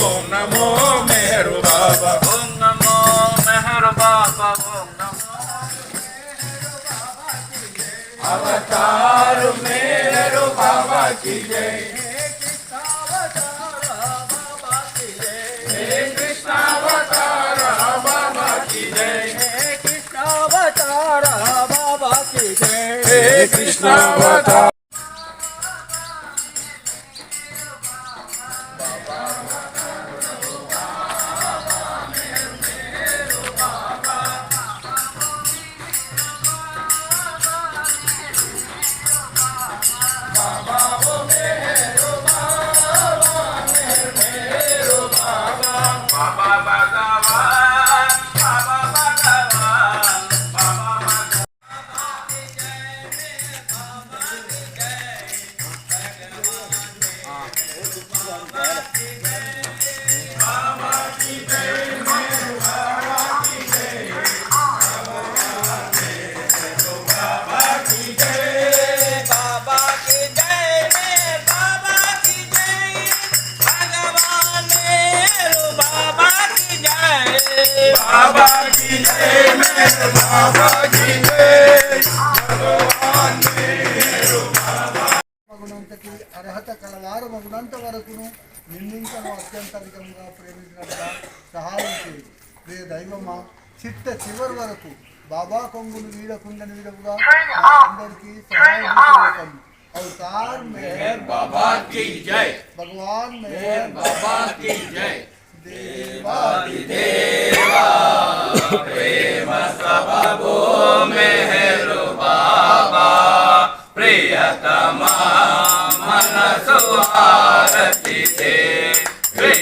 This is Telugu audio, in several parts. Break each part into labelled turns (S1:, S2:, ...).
S1: ఓం నమో మేరు బాబా.
S2: ఓం నమో మెహర్ బాబా ఓం నమో
S1: అవతారు మేరు బాబా కి జై. హే కృష్ణ అవతార బాబా కి జై.
S3: కృష్ణావతార బాబాకి बाबा की जय मेरे बाबा की जय भगवान मेरे
S4: కలవారు మగునంత వరకును నిన్నింకను అత్యంతరికంగా ప్రేమించినట్టుగా సహాయం చేయి ప్రియ దైవమా చిట్ట చివరి వరకు బాబా కొంగులు వీడకుండని విధముగా అందరికీ సహాయం చేయటం అవతార్ మెహర్
S1: बाबा की जय
S4: భగవాన్ మెహర్
S1: बाबा की जय
S4: దేవా
S1: मेहरु बाबा प्रियतमा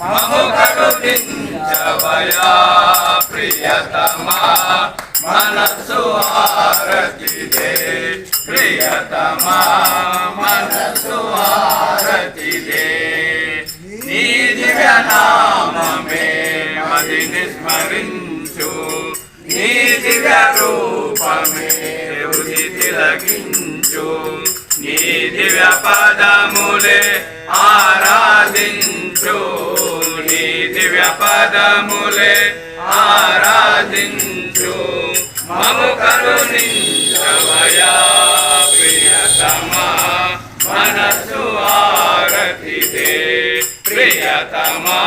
S1: మము కరుణించవయా ప్రియతమా మనసు హారతి దే ప్రియతమా మనసు హారతి దే నీ దివ్య నామమే మది నిస్మరించు నీ దివ్య రూపమే హృది తిలకించు నీ దివ్య పదములే ఆరాధించు నీ దివ్య పదములే ఆరాధించు. మము కరుణించవయా ప్రియతమా మనసు ఆరతి ప్రియతమా